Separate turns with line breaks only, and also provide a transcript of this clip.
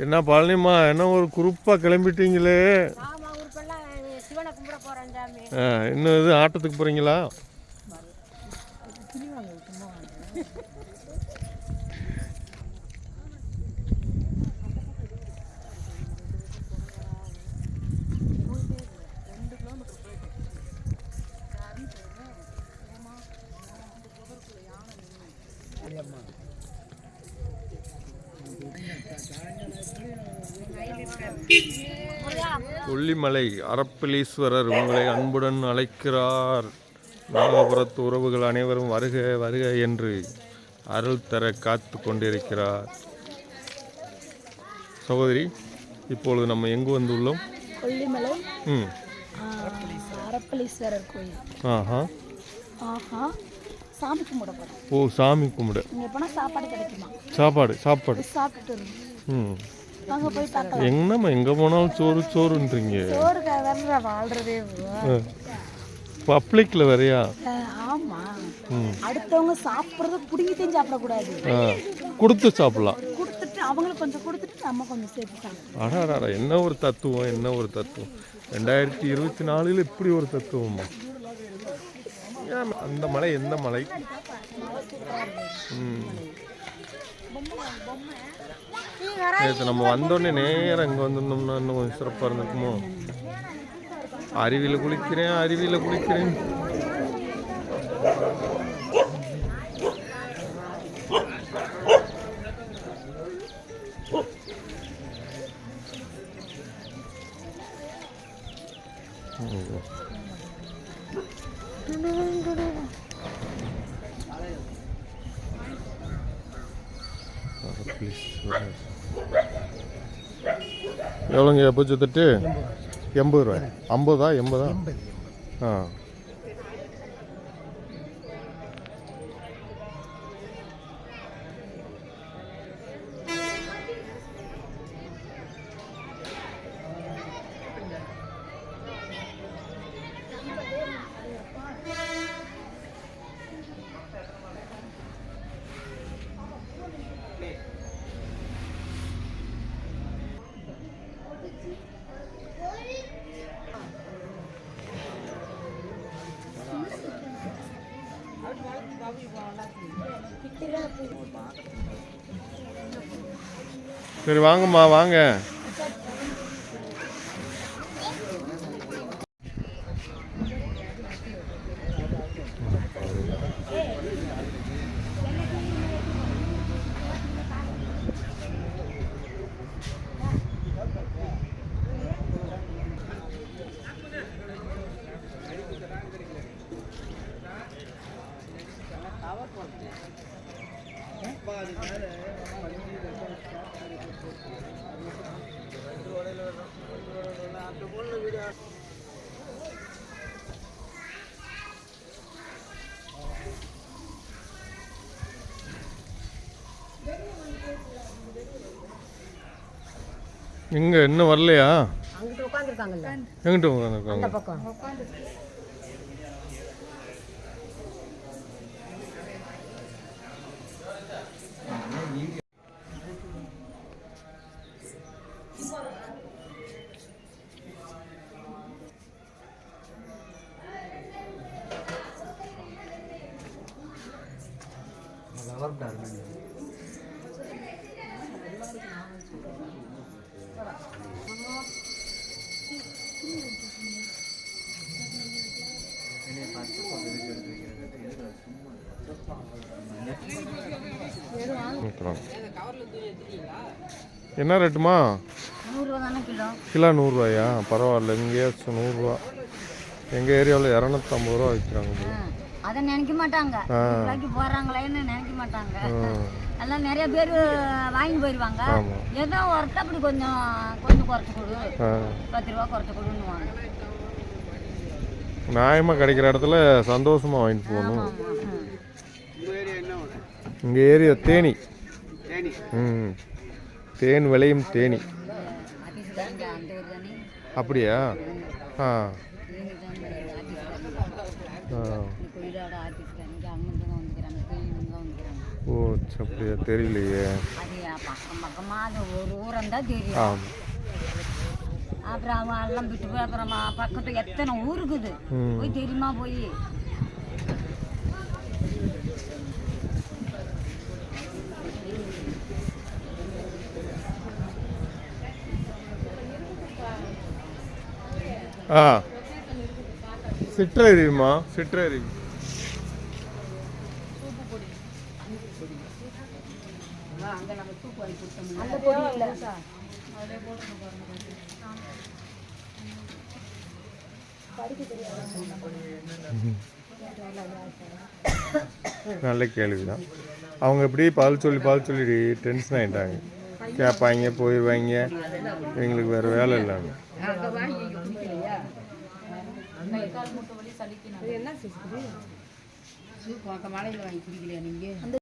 என்ன பழனிம்மா என்ன ஒரு குரூப்பாக கிளம்பிட்டீங்களே? ஆ, இன்னும் இது ஆட்டத்துக்கு போகிறீங்களா கொல்லிமலை அரப்பளீஸ்வரர் உங்களை அன்புடன் அழைக்கிறார். நாகபுரத்து உறவுகள் அனைவரும் வருக வருக என்று அருள் தர காத்து கொண்டிருக்கிறார். சகோதரி இப்பொழுது நம்ம எங்கு வந்துள்ளோம்?
கொல்லிமலை.
ம்.
கோயில்.
ஆஹா.
ஆஹா. சாமி கும்பிட போகிறோம்
ஓ சாமி கும்பிட.
இங்கே போனால் சாப்பாடு கிடைக்குமா?
சாப்பாடு சாப்பாடு.
சாப்பிட்டுட்டு
ம்.
வாங்க போய் பார்க்கலாம்.
எங்கம்மா எங்கே போனாலும் சோறு சோறுன்றீங்க. பப்ளிக்கில் வேறையா?
ஆமா. அடுத்தவங்க சாப்பிட்றத பிடிங்கிட்டையும் சாப்பிடக்கூடாது.
ஆ. கொடுத்து சாப்பிடலாம்.
கொடுத்துட்டு அவங்களுக்கு கொஞ்சம் கொடுத்துட்டு நம்ம கொஞ்சம் சேர்த்து
அடாடா என்ன ஒரு தத்துவம் என்ன ஒரு தத்துவம். ரெண்டாயிரத்தி இருபத்தி நாலில் இப்படி ஒரு தத்துவமா ஏன் அந்த மலை எந்த மலை? ம். நேற்று நம்ம வந்தோடனே நேரம் இங்கே வந்திருந்தோம்னா இன்னும் கொஞ்சம் சிறப்பாக இருந்திருக்குமோ அருவியில் குளிக்கிறேன் அருவியில் குளிக்கிறேன் ப்ளீஸ் எவ்வளோங்க பூச்சி தட்டு எண்பது ரூபாய். ஐம்பதா? எண்பதா. ஆ. சரி வாங்கம்மா வாங்க. எங்க இன்னும் வரலையா?
அங்கிட்டு உட்காந்துருக்காங்கல்ல
எங்கிட்ட உட்காந்துருக்காங்க என்ன ரேட்டுமா?
கிலோ.
கிலோ நூறுரூவாயா? பரவாயில்ல எங்கேயாச்சும் நூறுரூவா. எங்கள் ஏரியாவில் இரநூத்தம்பது ரூபா விற்கிறாங்க.
அதை நினைக்க மாட்டாங்க.
ஆ.
ரூபாய்க்கு போறாங்களேன்னு நினைக்க மாட்டாங்க. எல்லாம் நிறைய பேர் வாங்கி போயிடுவாங்க. ஏதோ ஒருத்த அப்படி கொஞ்சம் கொஞ்சம் குறைச்சி கொடு. பத்து ரூபா குறைச்சி கொடுன்னுவாங்க.
நியாயமாக கிடைக்கிற இடத்துல சந்தோஷமாக வாங்கிட்டு போகணும். இங்கே ஏரியா தேனி. ம். தேன் விளையும் தானே. அப்படியா? ஆ
தேனி தான் ஆபீஸ்
ஆ
இந்த கொயிலாட ஆபீஸ் தானே அங்கிருந்து தான் வந்துக்கிறாங்க தேனி வந்து தான் வந்துக்கிறாங்க
ஓ அப்படியா? தெரியலையே. ஆமாம்
அப்புறம் அவன் எல்லாம் விட்டு போய் அப்புறம் பக்கத்து எத்தனை ஊருக்குது. போய் தெரியுமா போய்?
ஆ. சிற்றறிவுமா? சிற்றறிவு. நல்ல கேள்வி தான் அவங்க இப்படி பால் சொல்லி பால் சொல்லி டென்ஷன் ஆகிட்டாங்க கேட்பாங்க போயிடுவாங்க. எங்களுக்கு வேறு வேலை இல்லைங்க
மலையில் வாங்கி குடிக்கலையா நீங்கள்